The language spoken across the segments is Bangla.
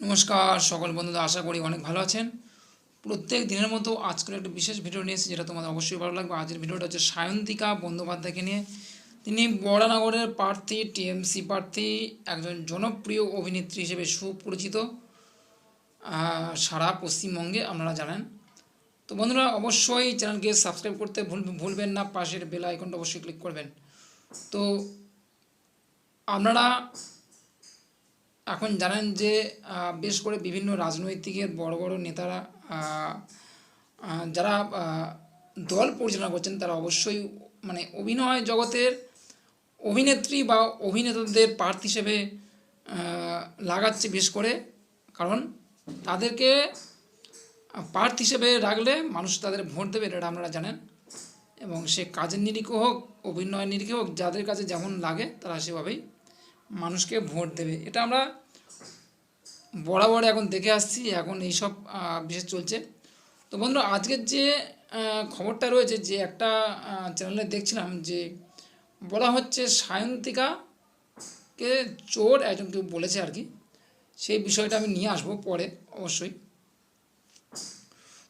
নমস্কার সকল বন্ধুরা, আশা করি অনেক ভালো আছেন। প্রত্যেক দিনের মতো আজকের একটা বিশেষ ভিডিও নিয়ে এসেছি, যেটা তোমাদের অবশ্যই ভালো লাগবে। আজকের ভিডিওটা হচ্ছে সায়ন্তিকা বন্দ্যোপাধ্যায়কে নিয়ে। তিনি বড়ানগরের প্রার্থী, টিএমসি প্রার্থী, একজন জনপ্রিয় অভিনেত্রী হিসেবে সুপরিচিত। সারা পশ্চিমবঙ্গে আপনারা জানেন। তো বন্ধুরা, অবশ্যই চ্যানেলকে সাবস্ক্রাইব করতে ভুল, ভুলবেন না। পাশের বেল আইকনটা অবশ্যই ক্লিক করবেন। তো আপনারা এখন জানেন যে বেশ করে বিভিন্ন রাজনৈতিকের বড় বড় নেতারা যারা দল পরিচালনা করছেন, তারা অবশ্যই মানে অভিনয় জগতের অভিনেত্রী বা অভিনেতাদের পার্থ হিসেবে লাগাচ্ছে বেশ করে। কারণ তাদেরকে প্রার্থী হিসেবে রাখলে মানুষ তাদের ভোট দেবে, এটা আপনারা জানেন। এবং সে কাজের নিরিখে হোক, অভিনয়ের নিরিখে হোক, যাদের কাছে যেমন লাগে, তারা সেভাবেই মানুষকে ভোট দেবে। এটা আমরা বরাবর এখন দেখে আসছি, এখন এইসব বিশেষ চলছে। তো বন্ধুরা, আজকের যে খবরটা রয়েছে যে একটা চ্যানেলে দেখছিলাম যে বলা হচ্ছে সায়ন্তিকাকে চোর একজন কেউ বলেছে আর কি। সেই বিষয়টা আমি নিয়ে আসব পরে, অবশ্যই।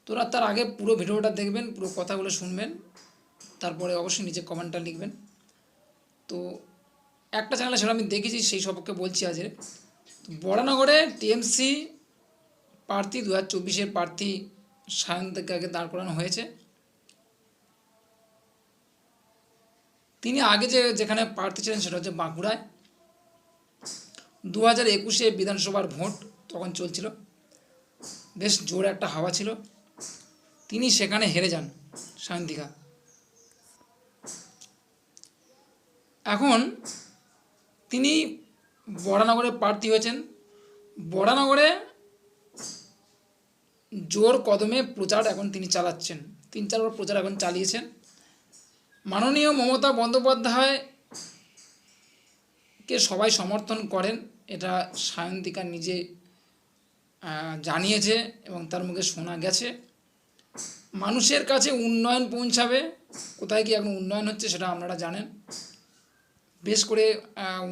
তোরা তার আগে পুরো ভিডিওটা দেখবেন, পুরো কথাগুলো শুনবেন, তারপরে অবশ্যই নিচে কমেন্টটা লিখবেন। তো একটা চ্যানেলে সেটা আমি দেখেছি, সেই সম্পর্কে বলছি আজ বরানগরে টিএমসি প্রার্থী দু হাজার চব্বিশের প্রার্থী সায়ন্তিকাকে দাঁড় করানো হয়েছে। তিনি আগে যে যেখানে প্রার্থী ছিলেন সেটা হচ্ছে বাঁকুড়ায়। দু হাজার একুশে বিধানসভার ভোট তখন চলছিল। বেশ জোর একটা হাওয়া ছিল। তিনি সেখানে হেরে যান সায়ন্তিকা। এখন তিনি বরানগরে প্রার্থী হয়েছেন। বরানগরে জোর কদমে প্রচার এখন তিনি চালাচ্ছেন। তিন চারবার প্রচার এখন চালিয়েছেন। মাননীয় মমতা বন্দ্যোপাধ্যায় কে সবাই সমর্থন করেন, এটা সায়ন্তিকা নিজে জানিয়েছে এবং তার মুখে শোনা গেছে। মানুষের কাছে উন্নয়ন পৌঁছাবে, কোথায় কি এখন উন্নয়ন হচ্ছে সেটা আপনারা জানেন। বেশ করে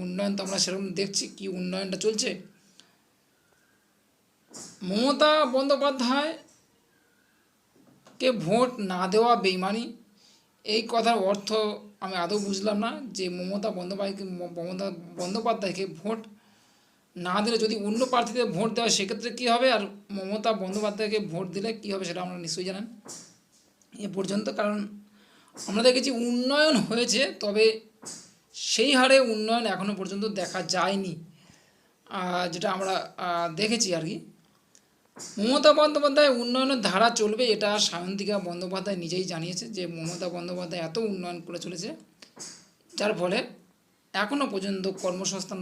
উন্নয়ন তো আমরা সেরকম দেখছি কি উন্নয়নটা চলছে। মমতা বন্দ্যোপাধ্যায় কে ভোট না দেওয়া বেইমানি, এই কথার অর্থ আমি আদৌ বুঝলাম না যে মমতা বন্দ্যোপাধ্যায়কে মমতা বন্দ্যোপাধ্যায়কে ভোট না দিলে যদি অন্য প্রার্থীদের ভোট দেওয়া সেক্ষেত্রে কী হবে? আর মমতা বন্দ্যোপাধ্যায়কে ভোট দিলে কী হবে সেটা আমরা নিশ্চয়ই জানেন। এ পর্যন্ত কারণ আমরা দেখেছি উন্নয়ন হয়েছে, তবে সেই হারে উন্নয়ন এখনও পর্যন্ত দেখা যায়নি। যেটা আমরা দেখেছি আর কি। মমতা বন্দ্যোপাধ্যায় উন্নয়নের ধারা চলবে এটা সায়ন্তিকা বন্দ্যোপাধ্যায় নিজেই জানিয়েছে যে মমতা বন্দ্যোপাধ্যায় এত উন্নয়ন করে চলেছে, যার ফলে এখনও পর্যন্ত কর্মসংস্থান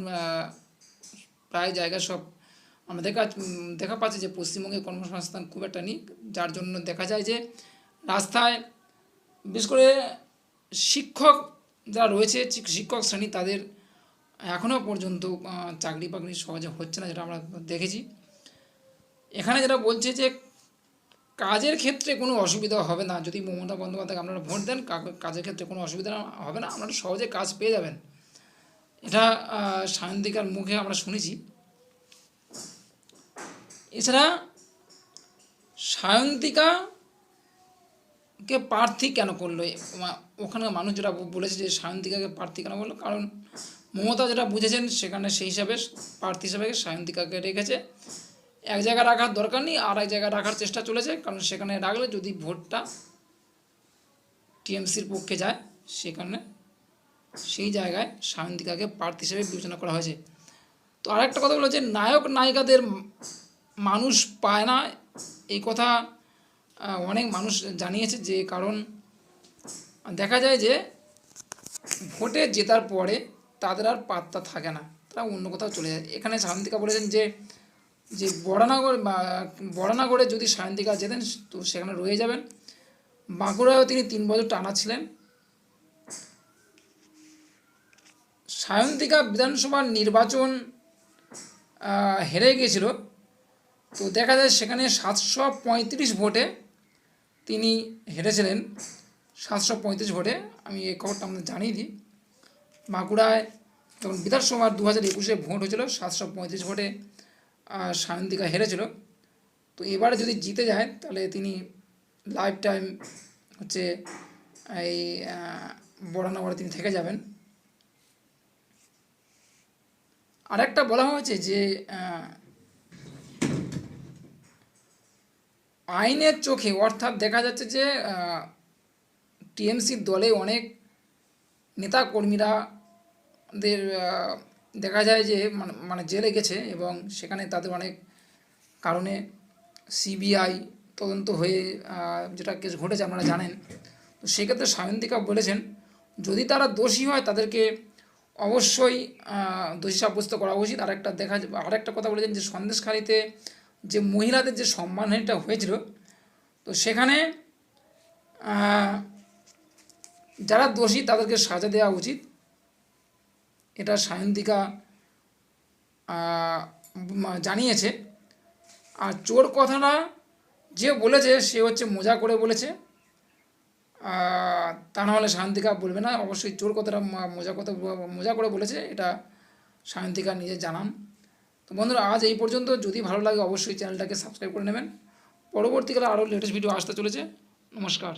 প্রায় জায়গায় সব আমরা দেখা দেখা পাচ্ছি যে পশ্চিমবঙ্গে কর্মসংস্থান খুব একটা নেই, যার জন্য দেখা যায় যে রাস্তায়, বিশেষ করে শিক্ষক যারা রয়েছে শিক্ষক শ্রেণি তাদের এখনও পর্যন্ত চাকরি বাকরি সহজে হচ্ছে না, যেটা আমরা দেখেছি। এখানে যেটা বলছে যে, কাজের ক্ষেত্রে কোনো অসুবিধা হবে না। যদি মমতা বন্দ্যোপাধ্যায়কে আপনারা ভোট দেন কাজের ক্ষেত্রে কোনো অসুবিধা হবে না, আপনারা সহজে কাজ পেয়ে যাবেন। এটা সায়ন্তিকার মুখে আমরা শুনেছি। এছাড়া সায়ন্তিকা কে প্রার্থী কেন করল? ওখানে মানুষ যেটা বলেছে যে সায়ন্তিকাকে প্রার্থী কেন করল? কারণ মমতা যেটা বুঝেছেন, সেখানে সেই হিসাবে প্রার্থী হিসাবে সায়ন্তিকাকে রেখেছে। এক জায়গায় রাখার দরকার নেই, আর এক জায়গায় রাখার চেষ্টা চলেছে। কারণ সেখানে রাখলে যদি ভোটটা টিএমসির পক্ষে যায়, সেখানে সেই জায়গায় সায়ন্তিকাকে প্রার্থী হিসেবে বিবেচনা করা হয়েছে। তো আরেকটা কথা বলো যে নায়ক নায়িকাদের মানুষ পায় না। এই কথা অনেক মানুষ জানিয়েছে যে কারণ দেখা যায় যে ভোটে জেতার পরে তাদের আর পাত্তা থাকে না। তারা অন্য কোথাও চলে যায়। এখানে সায়ন্তিকা বলেছেন যে যে বড়ানগর বড়ানগরে যদি সায়ন্তিকা যেতেন, তো সেখানে রয়ে যাবেন। বাঁকুড়ায়ও তিনি তিন বছর টানা ছিলেন। সায়ন্তিকা বিধানসভার নির্বাচন হেরে গিয়েছিল। তো দেখা যায় সেখানে সাতশো পঁয়ত্রিশ ভোটে তিনি হেরেছিলেন সাতশো পঁয়ত্রিশ ভোটে। আমি এই খবরটা আপনাদের জানিয়ে দিই। বাঁকুড়ায় তখন বিধানসভার দু হাজার একুশে ভোট হয়েছিল, সাতশো পঁয়ত্রিশ ভোটে সায়ন্তিকা হেরেছিল। তো এবারে যদি জিতে যায়, তাহলে তিনি লাইফ টাইম হচ্ছে এই বড়ানগরে তিনি থেকে যাবেন। আরেকটা বলা হয়েছে যে আইনের চোখে, অর্থাৎ দেখা যাচ্ছে যে টিএমসির দলে অনেক নেতা কর্মীরা দের দেখা যায় যে মানে মানে জেলে গেছে এবং সেখানে তাদের অনেক কারণে সিবিআই তদন্ত হয়ে যেটা কেস ঘটেছে আপনারা জানেন। তো সেক্ষেত্রে সায়ন্তিকা বলেছেন, যদি তারা দোষী হয়, তাদেরকে অবশ্যই দোষী সাব্যস্ত করা উচিত। আর একটা দেখা, আরেকটা কথা বলেছেন যে, সন্দেশখালিতে যে মহিলাদের যে সম্মান সম্মানহানিটা হয়েছিল, তো সেখানে যারা দোষী তাদেরকে সাজা দেওয়া উচিত। এটা সায়ন্তিকা জানিয়েছে। আর চোর কথাটা যে বলেছে, সে হচ্ছে মজা করে বলেছে। তা নাহলে সায়ন্তিকা বলবে না। অবশ্যই চোর কথাটা মজা কথা, মজা করে বলেছে। এটা সায়ন্তিকা নিজে জানান। তো বন্ধুরা, আজ এই পর্যন্ত। যদি ভালো লাগে, অবশ্যই চ্যানেলটাকে সাবস্ক্রাইব করে নেবেন। পরবর্তীকালে আরও লেটেস্ট ভিডিও আসতে চলেছে। নমস্কার।